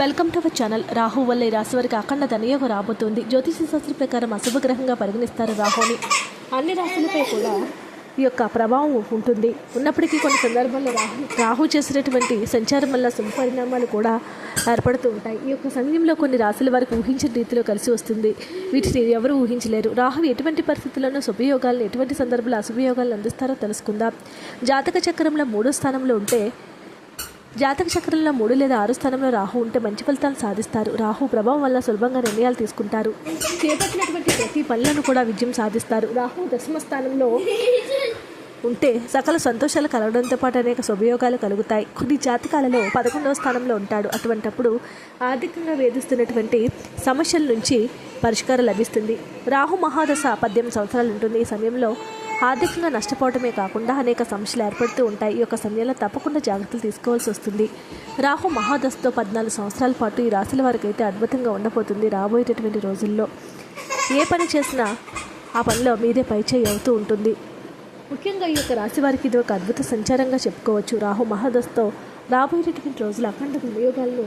Welcome to our channel Rahu వల్ల ఈ రాశి వారికి అఖండ ధనయోగం రాబోతుంది. జ్యోతిష శాస్త్ర ప్రకారం అశుభగ్రహంగా పరిగణిస్తారు రాహుని. అన్ని రాశులపై కూడా ఈ యొక్క ప్రభావం ఉంటుంది. ఉన్నప్పటికీ కొన్ని సందర్భాల్లో రాహు రాహు చేసినటువంటి సంచారం వల్ల శుభ పరిణామాలు కూడా ఏర్పడుతూ ఉంటాయి. ఈ యొక్క సమయంలో కొన్ని రాశుల వారికి ఊహించిన రీతిలో కలిసి వస్తుంది. వీటిని ఎవరు ఊహించలేరు. రాహు ఎటువంటి పరిస్థితుల్లోనూ శుభయోగాలను ఎటువంటి సందర్భంలో అశుభయోగాలను అందిస్తారో తెలుసుకుందాం. జాతక చక్రంలో మూడో స్థానంలో ఉంటే జాతక చక్రంలో మూడు లేదా ఆరు స్థానంలో రాహు ఉంటే మంచి ఫలితాలు సాధిస్తారు. రాహు ప్రభావం వల్ల సులభంగా నిర్ణయాలు తీసుకుంటారు. చేపట్టినటువంటి ప్రతి పనులను కూడా విజయం సాధిస్తారు. రాహు దశమ స్థానంలో ఉంటే సకల సంతోషాలు కలగడంతో పాటు అనేక శుభయోగాలు కలుగుతాయి. కొన్ని జాతకాలలో పదకొండవ స్థానంలో ఉంటాడు. అటువంటప్పుడు ఆర్థికంగా వేధిస్తున్నటువంటి సమస్యల నుంచి పరిష్కారం లభిస్తుంది. రాహు మహాదశ పద్దెనిమిది సంవత్సరాలు ఉంటుంది. ఈ సమయంలో ఆర్థికంగా నష్టపోవడమే కాకుండా అనేక సమస్యలు ఏర్పడుతూ ఉంటాయి. ఈ యొక్క సమయంలో తప్పకుండా జాగ్రత్తలు తీసుకోవాల్సి వస్తుంది. రాహు మహాదశతో పద్నాలుగు సంవత్సరాల పాటు ఈ రాశుల వారికి అయితే అద్భుతంగా ఉండబోతుంది రాబోయేటటువంటి రోజుల్లో. ఏ పని చేసినా ఆ పనిలో మీదే పైచేయి అవుతూ ఉంటుంది. ముఖ్యంగా ఈ యొక్క రాశి వారికి ఇది ఒక అద్భుత సంచారంగా చెప్పుకోవచ్చు. రాహు మహాదశతో రాబోయేటటువంటి రోజులు అఖండ వినియోగాలను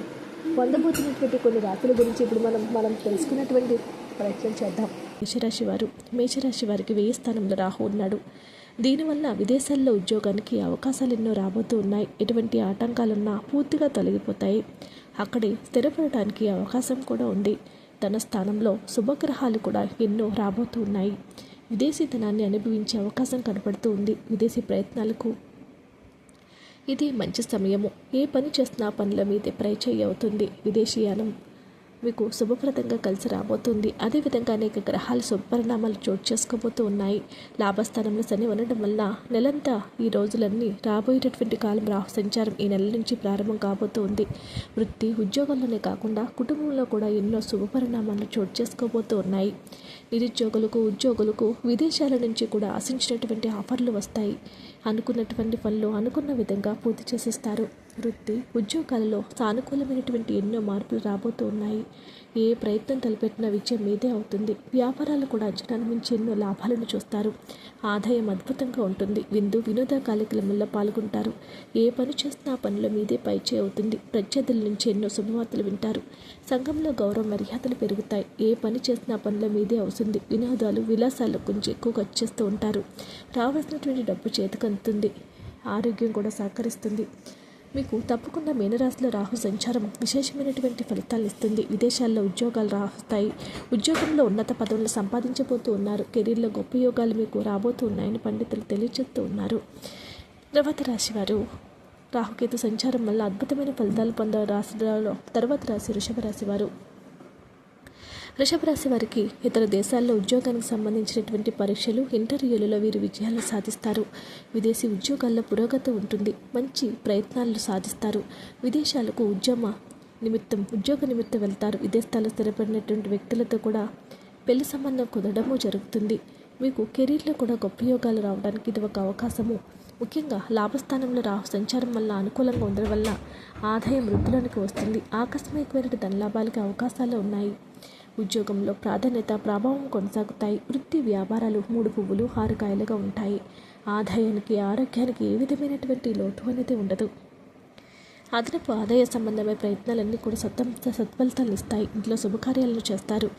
పొందబోతున్నటువంటి కొన్ని రాశుల గురించి ఇప్పుడు మనం మనం తెలుసుకున్నటువంటి ప్రయత్నం చేద్దాం. మేషరాశి వారు మేషరాశి వారికి వెయ్యి స్థానంలో రాహు ఉన్నాడు. దీనివల్ల విదేశాల్లో ఉద్యోగానికి అవకాశాలు ఎన్నో రాబోతూ ఉన్నాయి. ఎటువంటి ఆటంకాలున్నా పూర్తిగా తొలగిపోతాయి. అక్కడే స్థిరపడటానికి అవకాశం కూడా ఉంది. తన స్థానంలో శుభగ్రహాలు కూడా ఎన్నో రాబోతూ ఉన్నాయి. విదేశీతనాన్ని అనుభవించే అవకాశం కనపడుతూ ఉంది. విదేశీ ప్రయత్నాలకు ఇది మంచి సమయము. ఏ పని చేస్తున్నా పనుల మీదే ప్రయచయ్య అవుతుంది. విదేశీయానం మీకు శుభప్రదంగా కలిసి రాబోతుంది. అదేవిధంగా అనేక గ్రహాలు శుభపరిణామాలు చోటు చేసుకోబోతూ ఉన్నాయి. లాభస్థానంలో శని ఉండడం వల్ల నెలంతా ఈ రోజులన్నీ రాబోయేటటువంటి కాలం రాహు సంచారం ఈ నెల నుంచి ప్రారంభం కాబోతూ ఉంది. వృత్తి ఉద్యోగంలోనే కాకుండా కుటుంబంలో కూడా ఎన్నో శుభపరిణామాలు చోటు చేసుకోబోతూ ఉన్నాయి. నిరుద్యోగులకు ఉద్యోగులకు విదేశాల నుంచి కూడా ఆశించినటువంటి ఆఫర్లు వస్తాయి. అనుకున్నటువంటి పనులు అనుకున్న విధంగా పూర్తి చేసేస్తారు. వృత్తి ఉద్యోగాలలో సానుకూలమైనటువంటి ఎన్నో మార్పులు రాబోతూ ఉన్నాయి. ఏ ప్రయత్నం తలపెట్టిన విజయం మీదే అవుతుంది. వ్యాపారాలు కూడా అంచనాల మించి ఎన్నో లాభాలను చూస్తారు. ఆదాయం అద్భుతంగా ఉంటుంది. విందు వినోద కార్యక్రమంలో పాల్గొంటారు. ఏ పని చేస్తున్నా ఆ పనిలో మీదే పైచే అవుతుంది. ప్రత్యర్థుల నుంచి ఎన్నో శుభవార్తలు వింటారు. సంఘంలో గౌరవ మర్యాదలు పెరుగుతాయి. ఏ పని చేసినా పనిలో మీదే అవుతుంది. వినోదాలు విలాసాలు కొంచెం ఎక్కువ ఖర్చు చేస్తూ ఉంటారు. రావాల్సినటువంటి డబ్బు చేతికందుతుంది ఆరోగ్యం కూడా సహకరిస్తుంది. మీకు తప్పకుండా మీనరాశిలో రాహు సంచారం విశేషమైనటువంటి ఫలితాలు ఇస్తుంది. విదేశాల్లో ఉద్యోగాలు రాస్తాయి. ఉద్యోగంలో ఉన్నత పదవులు సంపాదించబోతూ ఉన్నారు. కెరీర్లో గొప్ప యోగాలు మీకు రాబోతూ ఉన్నాయని పండితులు తెలియజేస్తూ ఉన్నారు. తర్వాత రాశి వారు రాహుకేతు సంచారం వల్ల అద్భుతమైన ఫలితాలు పొందే రాశి తర్వాత రాశి వృషభ రాశి వారు వృషభ రాశి వారికి ఇతర దేశాల్లో ఉద్యోగానికి సంబంధించినటువంటి పరీక్షలు ఇంటర్వ్యూలలో వీరు విజయాలు సాధిస్తారు. విదేశీ ఉద్యోగాల్లో పురోగతి ఉంటుంది. మంచి ప్రయత్నాలు సాధిస్తారు. విదేశాలకు ఉద్యమ నిమిత్తం ఉద్యోగ నిమిత్తం వెళ్తారు. విదేశాల్లో స్థిరపడినటువంటి వ్యక్తులతో కూడా పెళ్ళి సంబంధం కుదరడము జరుగుతుంది. మీకు కెరీర్లో కూడా గొప్ప యోగాలు రావడానికి ఇది ఒక అవకాశము. ముఖ్యంగా లాభస్థానంలో రా సంచారం వల్ల అనుకూలంగా ఉండడం వల్ల ఆదాయం వృద్ధిలోనికి వస్తుంది. ఆకస్మికమైన ధనలాభాలకి అవకాశాలు ఉన్నాయి. ఉద్యోగంలో ప్రాధాన్యత ప్రభావం కొనసాగుతాయి. వృత్తి వ్యాపారాలు మూడు పువ్వులు హారకాయలుగా ఉంటాయి. ఆదాయానికి ఆరోగ్యానికి ఏ విధమైనటువంటి లోటు అనేది ఉండదు. అదనపు ఆదాయ సంబంధమైన ప్రయత్నాలన్నీ కూడా సత్తం సత్ఫలితాలు ఇస్తాయి. ఇంట్లో శుభకార్యాలను చేస్తారు.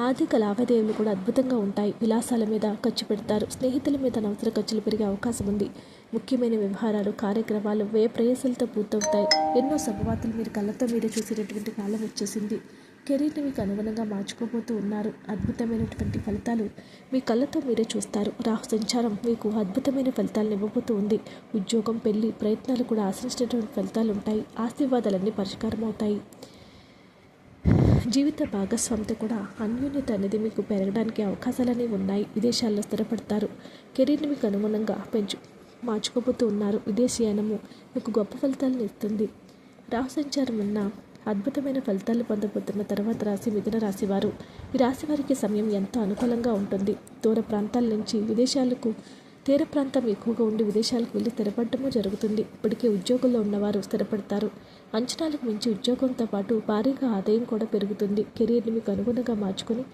ఆర్థిక లావాదేవీలు కూడా అద్భుతంగా ఉంటాయి. విలాసాల మీద ఖర్చు పెడతారు. స్నేహితుల మీద అనవసర ఖర్చులు పెరిగే అవకాశం ఉంది. ముఖ్యమైన వ్యవహారాలు కార్యక్రమాలు వ్యయ ప్రయాసాలతో పూర్తవుతాయి. ఎన్నో శుభవార్తలు మీరు కళ్ళతో మీరే చూసేటటువంటి కాలం వచ్చేసింది. కెరీర్ని మీకు అనుగుణంగా మార్చుకోబోతూ ఉన్నారు. అద్భుతమైనటువంటి ఫలితాలు మీ కళ్ళతో మీరే చూస్తారు. రాహు సంచారం మీకు అద్భుతమైన ఫలితాలను ఇవ్వబోతూ ఉంది. ఉద్యోగం పెళ్ళి ప్రయత్నాలు కూడా ఆశించినటువంటి ఫలితాలు ఉంటాయి. ఆశీర్వాదాలన్నీ పరిష్కారం అవుతాయి. జీవిత భాగస్వామితో కూడా అన్యోన్యత అనేది మీకు పెరగడానికి అవకాశాలు ఉన్నాయి. విదేశాల్లో స్థిరపడతారు. కెరీర్ని మీకు అనుగుణంగా పెంచు మార్చుకోబోతూ ఉన్నారు. విదేశీయానము మీకు గొప్ప ఫలితాలను ఇస్తుంది. రాహు సంచారం ఉన్న అద్భుతమైన ఫలితాలు పొందబోతున్న తర్వాత రాశి మిథున రాశి వారు. ఈ రాశి వారికి సమయం ఎంతో అనుకూలంగా ఉంటుంది. దూర ప్రాంతాల నుంచి విదేశాలకు తీర ప్రాంతం ఎక్కువగా ఉండి విదేశాలకు వెళ్ళి స్థిరపడటము జరుగుతుంది. ఇప్పటికే ఉద్యోగంలో ఉన్నవారు స్థిరపడతారు. అంచనాలకు మించి ఉద్యోగంతో పాటు భారీగా ఆదాయం కూడా పెరుగుతుంది. కెరీర్ని మీకు అనుగుణంగా మార్చుకొని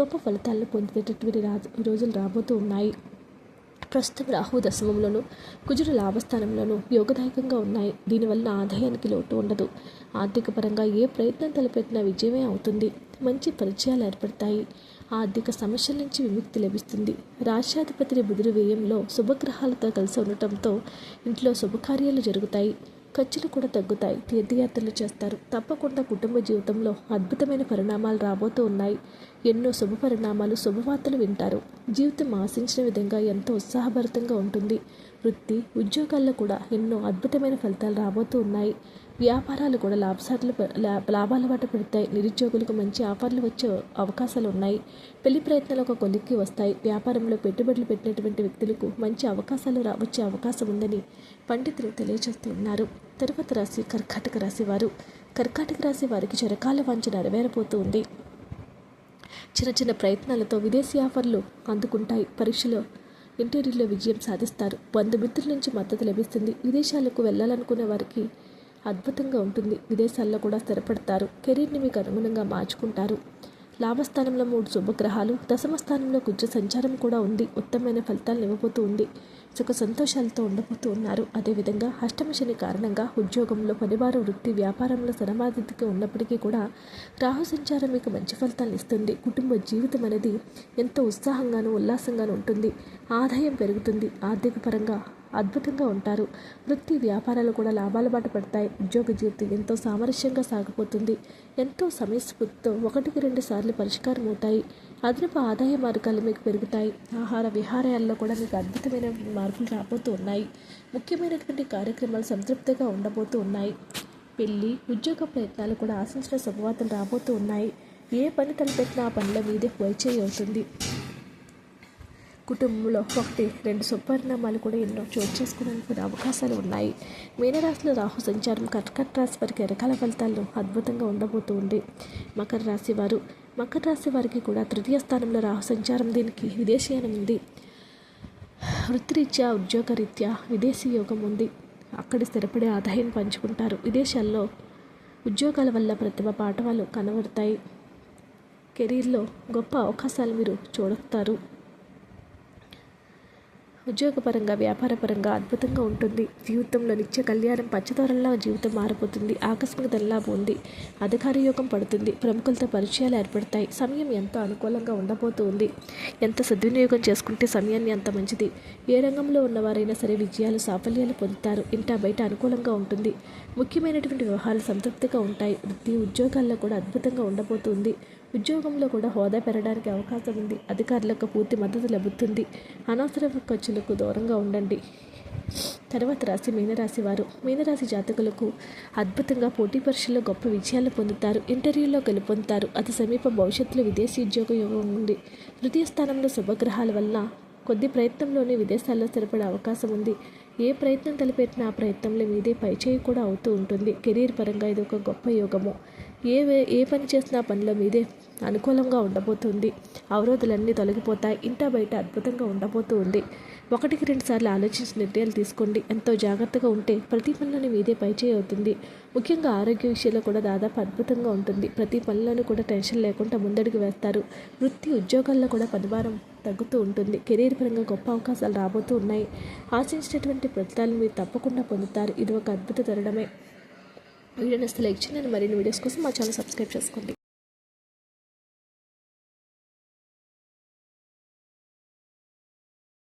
గొప్ప ఫలితాలను పొందేటటువంటి రా రోజులు రాబోతూ ఉన్నాయి. ప్రస్తుతం రాహు దశమంలోను కుజుడు లాభస్థానంలోనూ యోగదాయకంగా ఉన్నాయి. దీనివల్ల ఆదాయానికి లోటు ఉండదు. ఆర్థికపరంగా ఏ ప్రయత్నం తలపెట్టినా విజయమే అవుతుంది. మంచి పరిచయాలు ఏర్పడతాయి. ఆర్థిక సమస్యల నుంచి విముక్తి లభిస్తుంది. రాష్ట్రాధిపతి బుధుడు వ్యయంలో శుభగ్రహాలతో కలిసి ఉండటంతో ఇంట్లో శుభకార్యాలు జరుగుతాయి. ఖర్చులు కూడా తగ్గుతాయి. తీర్థయాత్రలు చేస్తారు. తప్పకుండా కుటుంబ జీవితంలో అద్భుతమైన పరిణామాలు రాబోతూ ఉన్నాయి. ఎన్నో శుభ పరిణామాలు శుభవార్తలు వింటారు. జీవితం ఆశించిన విధంగా ఎంతో ఉత్సాహభరితంగా ఉంటుంది. వృత్తి ఉద్యోగాల్లో కూడా ఎన్నో అద్భుతమైన ఫలితాలు రాబోతూ ఉన్నాయి. వ్యాపారాలు కూడా లాభసార్లు లాభాల బాట పెడతాయి. నిరుద్యోగులకు మంచి ఆఫర్లు వచ్చే అవకాశాలు ఉన్నాయి పెళ్ళి ప్రయత్నాలు ఒక కొలిక్కి వస్తాయి. వ్యాపారంలో పెట్టుబడులు పెట్టినటువంటి వ్యక్తులకు మంచి అవకాశాలు రా వచ్చే అవకాశం ఉందని పండితులు తెలియజేస్తూ ఉన్నారు తరువాత రాశి కర్కాటక రాశి వారు. కర్కాటక రాశి వారికి చిరకాల వాంఛ నెరవేరబోతూ ఉంది. చిన్న చిన్న ప్రయత్నాలతో విదేశీ ఆఫర్లు అందుకుంటాయి. పరీక్షలో ఇంటర్వ్యూలో విజయం సాధిస్తారు. బంధుమిత్రుల నుంచి మద్దతు లభిస్తుంది. విదేశాలకు వెళ్ళాలనుకునే వారికి అద్భుతంగా ఉంటుంది. విదేశాల్లో కూడా స్థిరపడతారు. కెరీర్ని మీకు అనుగుణంగా మార్చుకుంటారు. లాభస్థానంలో మూడు శుభగ్రహాలు దశమ స్థానంలో కుజ సంచారం కూడా ఉంది. ఉత్తమమైన ఫలితాలను ఇవ్వబోతూ ఉంది. సుఖ సంతోషాలతో ఉండబోతూ ఉన్నారు. అదేవిధంగా అష్టమ శని కారణంగా ఉద్యోగంలో పనివారు వృత్తి వ్యాపారంలో సరమాధికి ఉన్నప్పటికీ కూడా రాహు సంచారం మీకు మంచి ఫలితాలను ఇస్తుంది. కుటుంబ జీవితం అనేది ఎంతో ఉత్సాహంగాను ఉల్లాసంగాను ఉంటుంది. ఆదాయం పెరుగుతుంది. ఆర్థిక పరంగా అద్భుతంగా ఉంటారు. వృత్తి వ్యాపారాలు కూడా లాభాల బాట పడతాయి. ఉద్యోగ జీవితం ఎంతో సామరస్యంగా సాగిపోతుంది. ఎంతో సమయస్ఫూర్తితో ఒకటికి రెండు సార్లు పరిష్కారం అవుతాయి. అదనపు ఆదాయ మార్గాలు మీకు పెరుగుతాయి. ఆహార విహారాల్లో కూడా మీకు అద్భుతమైన మార్పులు రాబోతూ ఉన్నాయి. ముఖ్యమైనటువంటి కార్యక్రమాలు సంతృప్తిగా ఉండబోతూ ఉన్నాయి. పెళ్ళి ఉద్యోగ ప్రయత్నాలు కూడా ఆశించిన శుభవార్తలు రాబోతూ ఉన్నాయి. ఏ పని తలపెట్టినా ఆ పనిలో మీదే వైచేయి అవుతుంది. కుటుంబంలో ఒకటి రెండు సుపరిణామాలు కూడా ఎన్నో చోటు చేసుకోవడానికి అవకాశాలు ఉన్నాయి. మీనరాశిలో రాహు సంచారం కర్కట రాశి వారికి రకాల ఫలితాలు అద్భుతంగా ఉండబోతూ ఉంది మకర రాశి వారు మకర రాశి వారికి కూడా తృతీయ స్థానంలో రాహు సంచారం దీనికి విదేశీయనం ఉంది. వృత్తిరీత్యా ఉద్యోగరీత్యా విదేశీ యోగం ఉంది. అక్కడి స్థిరపడే ఆదాయం పంచుకుంటారు. విదేశాల్లో ఉద్యోగాల వల్ల ప్రతిభ పాఠవాలు కనబడతాయి. కెరీర్లో గొప్ప అవకాశాలు మీరు చూడతారు ఉద్యోగపరంగా వ్యాపారపరంగా అద్భుతంగా ఉంటుంది. జీవితంలో నిత్య కళ్యాణం పచ్చదొరల్లా జీవితం మారిపోతుంది ఆకస్మికతల్లా ఉంది. అధికార యోగం పడుతుంది. ప్రముఖులతో పరిచయాలు ఏర్పడతాయి. సమయం ఎంతో అనుకూలంగా ఉండబోతుంది. ఎంత సద్వినియోగం చేసుకుంటే సమయాన్ని అంత మంచిది. ఏ రంగంలో ఉన్నవారైనా సరే విజయాలు సాఫల్యాలు పొందుతారు. ఇంటా బయట అనుకూలంగా ఉంటుంది. ముఖ్యమైనటువంటి వ్యవహారాలు సంతృప్తిగా ఉంటాయి. వృత్తి ఉద్యోగాల్లో కూడా అద్భుతంగా ఉండబోతుంది. ఉద్యోగంలో కూడా హోదా పెరగడానికి అవకాశం ఉంది. అధికారులకు పూర్తి మద్దతు లభిస్తుంది. అనవసర ఖర్చులకు దూరంగా ఉండండి. తర్వాత రాశి మీనరాశి వారు. మీనరాశి జాతకులకు అద్భుతంగా పోటీ పరీక్షల్లో గొప్ప విజయాలు పొందుతారు. ఇంటర్వ్యూలో గెలుపొందుతారు. అతి సమీప భవిష్యత్తులో విదేశీ ఉద్యోగ యోగం ఉంది. తృతీయ స్థానంలో శుభగ్రహాల వల్ల కొద్ది ప్రయత్నంలోనే విదేశాల్లో స్థిరపడే అవకాశం ఉంది. ఏ ప్రయత్నం తలపెట్టినా ఆ ప్రయత్నంలో మీదే పైచేయి కూడా అవుతూ ఉంటుంది. కెరీర్ పరంగా ఇది ఒక గొప్ప యోగము. ఏ ఏ పని చేసినా పనిలో మీదే అనుకూలంగా ఉండబోతుంది. అవరోధులన్నీ తొలగిపోతాయి. ఇంటా బయట అద్భుతంగా ఉండబోతూ ఉంది. ఒకటికి రెండు సార్లు ఆలోచించి నిర్ణయాలు తీసుకోండి. ఎంతో జాగ్రత్తగా ఉంటే ప్రతి పనిలోని మీదే పైచేయి అవుతుంది. ముఖ్యంగా ఆరోగ్య విషయంలో కూడా దాదాపు అద్భుతంగా ఉంటుంది. ప్రతి పనిలోనూ కూడా టెన్షన్ లేకుండా ముందడుగు వేస్తారు. వృత్తి ఉద్యోగాల్లో కూడా పనిభారం తగ్గుతూ ఉంటుంది. కెరీర్ పరంగా గొప్ప అవకాశాలు రాబోతూ ఉన్నాయి. ఆశించినటువంటి ఫలితాలు మీరు తప్పకుండా పొందుతారు. ఇది ఒక అద్భుత తరుణమే. వీడియో నచ్చితే లైక్ చేయండి. మరిన్ని వీడియోస్ కోసం మా ఛానల్ సబ్స్క్రైబ్ చేసుకోండి.